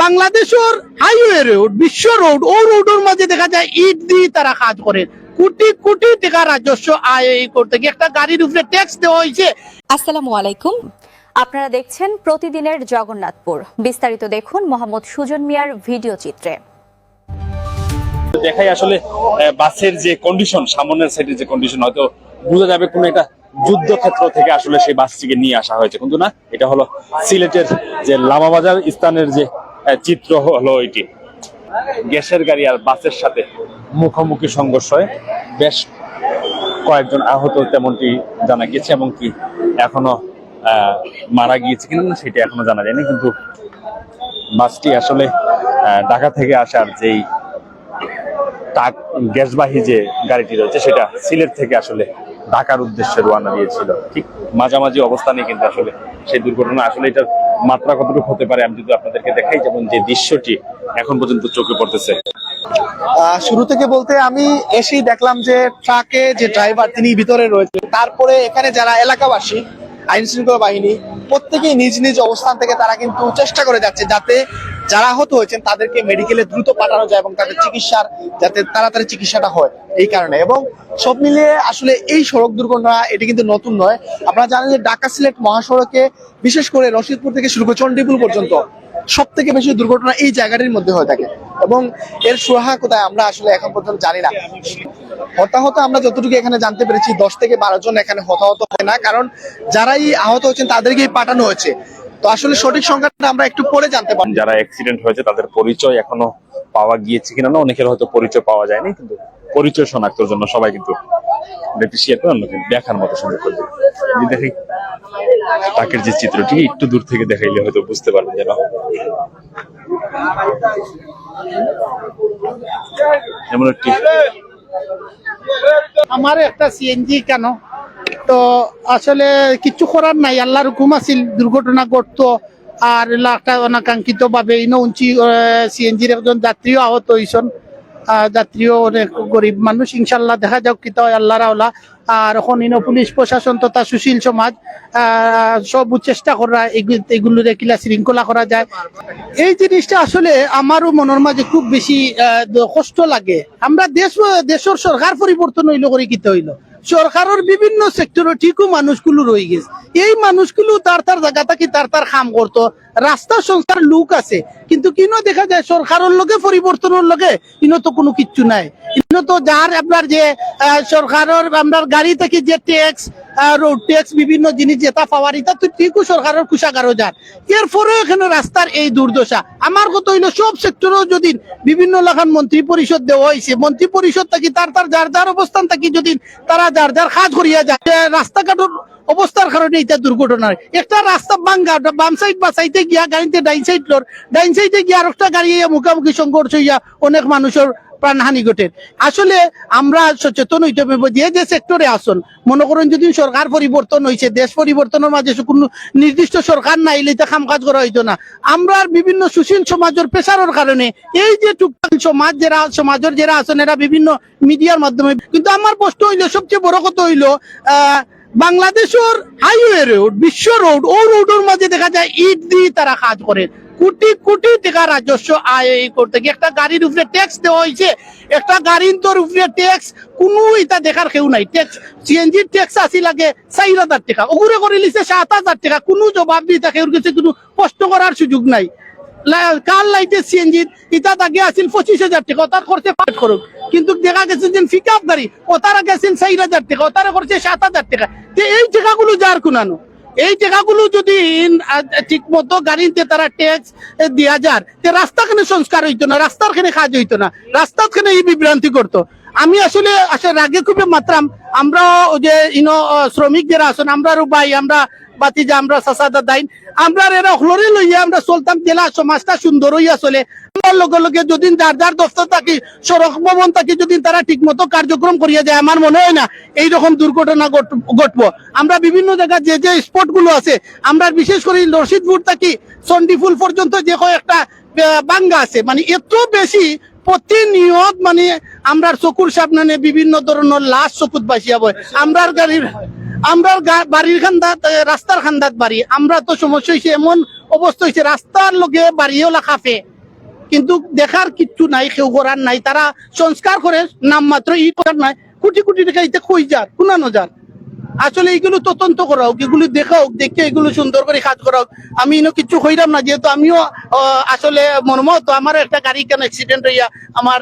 বাংলাদেশের highway road বিশ্ব road ও রোডের মাঝে দেখা যায় ইট দিয়ে তারা কাজ করে। কোটি কোটি টাকা রাজস্ব আয় এই করতে গিয়ে একটা গাড়ির উপরে ট্যাক্স দেওয়া হয়েছে। আসসালামু আলাইকুম। আপনারা দেখছেন প্রতিদিনের জগন্নাথপুর। বিস্তারিত দেখুন মোহাম্মদ সুজন মিয়ার ভিডিও চিত্রে। দেখাই আসলে বাসের যে কন্ডিশন সামনের সাইডের যে কন্ডিশন হয়তো বোঝা যাবে কোনো একটা যুদ্ধক্ষেত্র থেকে আসলে সেই বাসটিকে নিয়ে আসা হয়েছে। কিন্তু না এটা হলো সিলেটের যে লামাবাজার স্থানের যে চিত্র হলো এটি। গ্যাসের গাড়ি আর বাসের সাথে মুখোমুখি সংঘর্ষ হয়। বেশ কয়েকজন আহত তেমনটি জানা গিয়েছে এবং কি এখনও মারা গিয়েছে কিনা সেটা এখনও জানা যায়নি। কিন্তু বাসটি আসলে ঢাকা থেকে আসার যেই টাক গ্যাসবাহী যে গাড়িটি রয়েছে সেটা সিলেট থেকে আসলে ঢাকার উদ্দেশ্যে রওনা দিয়েছিল। ঠিক মাঝামাঝি অবস্থানে কিন্তু আসলে সেই দুর্ঘটনা আসলে এটার মাত্রা কতটুকু হতে পারে আমি যদি আপনাদেরকে দেখাই, যেমন যে দৃশ্যটি এখন পর্যন্ত চোখে পড়তেছে। শুরু থেকে বলতে আমি এসেই দেখলাম যে ট্রাকে যে ড্রাইভার তিনি ভিতরে রয়েছে, তারপরে এখানে যারা এলাকাবাসী আইন শৃঙ্খলা বাহিনী প্রত্যেকেই নিজ নিজ অবস্থান থেকে তারা কিন্তু চেষ্টা করে যাচ্ছে যাতে যারা আহত হয়েছেন তাদেরকে মেডিকেলে দ্রুত পাঠানো যায় এবং তাদের চিকিৎসার যাতে তাড়াতাড়ি চিকিৎসাটা হয় এই কারণে। এবং সব মিলিয়ে আসলে এই সড়ক দুর্ঘটনা এটি কিন্তু নতুন নয়। আপনারা জানেন যে ঢাকা সিলেট মহাসড়কে বিশেষ করে রশিদপুর থেকে শুরু করে চণ্ডীপুর পর্যন্ত সব থেকে বেশি দুর্ঘটনা এই জায়গাটির মধ্যে হয়ে থাকে। এবং এর সুরাহা কোথায় আমরা আসলে এখন পর্যন্ত জানি না। হতাহত আমরা যতটুকু এখানে জানতে পেরেছি, দশ থেকে বারো জন এখানে হতাহত হয় না। কারণ যারাই আহত হচ্ছেন তাদেরকেই পাঠানো হয়েছে। তো আসলে সঠিক সংখ্যাটা আমরা একটু পরে জানতে পারব। যারা অ্যাক্সিডেন্ট হয়েছে, তাদের পরিচয় এখনও পাওয়া গিয়েছে কিনা না, অনেকের হয়তো পরিচয় পাওয়া যায়নি, কিন্তু পরিচয় শনাক্তর জন্য সবাই কিন্তু দেখার মতো সুযোগ করে দেখি তাকের যে চিত্রটি একটু দূর থেকে দেখাইলে হয়তো বুঝতে পারবেন যেন যেমন একটি আমার একটা সিএনজি কেন? তো আসলে কিছু করার নাই আল্লাহর হুকুম আছিল দুর্ঘটনা ঘটতো আর একটা অনাকাঙ্ক্ষিত ভাবে ইনো উঞ্চি সিএনজির একজন যাত্রীও আহত আহ, যাত্রীও অনেক গরিব মানুষ, ইনশাল্লাহ দেখা যাক কিতা আল্লাহ আওলা। আর ইনো পুলিশ প্রশাসন তথা সুশীল সমাজ সব চেষ্টা করা, এগু- এগুলো কিলা শৃঙ্খলা করা যায়। এই জিনিসটা আসলে আমারও মনের মাঝে খুব বেশি কষ্ট লাগে। আমরা দেশ দেশের সরকার পরিবর্তন হইল, করে কিতে হইল। সরকারের বিভিন্ন সেক্টরে ঠিকও মানুষগুলো রয়ে গেছে। এই মানুষগুলো তার তার জায়গা থাকি তার তার কাম করতো। রাস্তা সংস্থার লোক আছে, কিন্তু কিনো দেখা যায় সরকারের লগে, পরিবর্তনের লগে ইনো তো কোনো কিচ্ছু নাই। ইনো তো যার আপনার যে সরকারের আপনার গাড়ি থেকে যে ট্যাক্স ট্যাক্স বিভিন্ন জিনিস যেটা পাওয়ার এটা তো ঠিকও সরকারের যান এরপরেও এখানে রাস্তার এই দুর্দশা। আমার কথা হইল, সব সেক্টরেও যদি বিভিন্ন লাখান মন্ত্রী পরিষদ দেওয়া হয়েছে মন্ত্রী পরিষদ থাকি তার তার যার যার অবস্থান থাকি যদি তারা যার যার কাজ করিয়া যায় রাস্তাঘাটের অবস্থার কারণে এটা দুর্ঘটনা একটা রাস্তা ভাঙ্গা বাম সাইড বাঁচাইতে গিয়া গাড়িতে ডাইন সাইড লোর ডাইন সাইডে গিয়া আর একটা গাড়ি মুখামুখি সংঘর্ষ হইয়া অনেক মানুষের প্রাণহানি ঘটে। আসলে আমরা সচেতন হইতে হবে, যে যে সেক্টরে আসুন, মনে করেন যদি সরকার পরিবর্তন হয়েছে দেশ পরিবর্তনের মাঝে কোনো নির্দিষ্ট সরকার নাই এলিতে কাম কাজ করা হইতো না। আমরা বিভিন্ন সুশীল সমাজের পেশারের কারণে, এই যে টুকটাক সমাজ যারা, সমাজের যারা আছেন, এরা বিভিন্ন মিডিয়ার মাধ্যমে, কিন্তু আমার প্রশ্ন হইল, সবচেয়ে বড় কথা হইল, আহ বাংলাদেশের হাইওয়ে রোড বিশ্ব রোড ও রোডের মাঝে দেখা যায় ইট দিয়ে তারা কাজ করে। কোটি কোটি টাকা রাজস্ব আয় এই করতে গিয়ে একটা গাড়ির উপরে ট্যাক্স দেওয়া হয়েছে। একটা গাড়ির তোর উপরে ট্যাক্স কোনো এটা দেখার কেউ নাই। ট্যাক্স সিএনজির ট্যাক্স আসি লাগে, চার হাজার টাকা। ওগুলো করে লিছে সাত হাজার টাকা। কোনো জবাব দিয়ে থাকে ওর কাছে কোনো প্রশ্ন করার সুযোগ নাই। পঁচিশ হাজার টাকা, তার পাঠ করুক। কিন্তু দেখা গেছে যে পিক আপ গাড়ি, ও তার আসিল চার হাজার টাকা, ও তারা করছে সাত হাজার টাকা। তো এই টাকাগুলো যার কুনানো এই টাকাগুলো যদি ঠিক মতো গাড়িতে তারা ট্যাক্স দেওয়া যার রাস্তাখানে সংস্কার হইতো না, রাস্তার খানে কাজ হইতো না। রাস্তার খানে এই বিভ্রান্তি করতো। আমি আসলে আসলে রাগে খুবই মাত্রাম। আমরা যে ইনো শ্রমিক যারা আছেন, আমরা ভাই, আমরা বাতি যে আমরা সাসাদা দাইন আমরা এরা হলরে লইয়া আমরা চলতাম জেলা সমাজটা সুন্দর হইয়া চলে। আমার লগে লগে যদি যার যার দফতর থাকি, সড়ক ভবন থাকি যদি তারা ঠিক মতো কার্যক্রম করিয়া যায়, আমার মনে হয় না এই রকম দুর্ঘটনা ঘট- ঘটবো। আমরা বিভিন্ন জায়গায় যে যে স্পটগুলো আছে, আমরা বিশেষ করে রশিদপুর থাকি চন্ডিফুল পর্যন্ত যে কয়েকটা বাঙ্গা আছে মানে এত বেশি প্রতিনিয়ত মানে আমরা চকুর সামনে বিভিন্ন ধরনের লাশ চকুত বাসিয়া বয়। আমরার গাড়ির আমরা গা- বাড়ির খান্দাত রাস্তার খান্দাত বাড়ি। আমরা তো সমস্যা হয়েছে এমন অবস্থা হয়েছে রাস্তার লগে বাড়িও লাখাফে কিন্তু দেখার কিচ্ছু নাই, কেউ করার নাই। তারা সংস্কার করে নাম মাত্র ই করার নাই। কোটি কোটি টাকা ইতে কই যার কুনানো যার। আসলে এইগুলো তদন্ত করা হোক, এগুলো দেখা হোক, দেখে এগুলো সুন্দর করে কাজ করা হোক। আমি ইনো কিছু হইলাম না, যেহেতু আমিও আসলে মর্মাহত আমার একটা গাড়ি কেন অ্যাক্সিডেন্ট হইয়া, আমার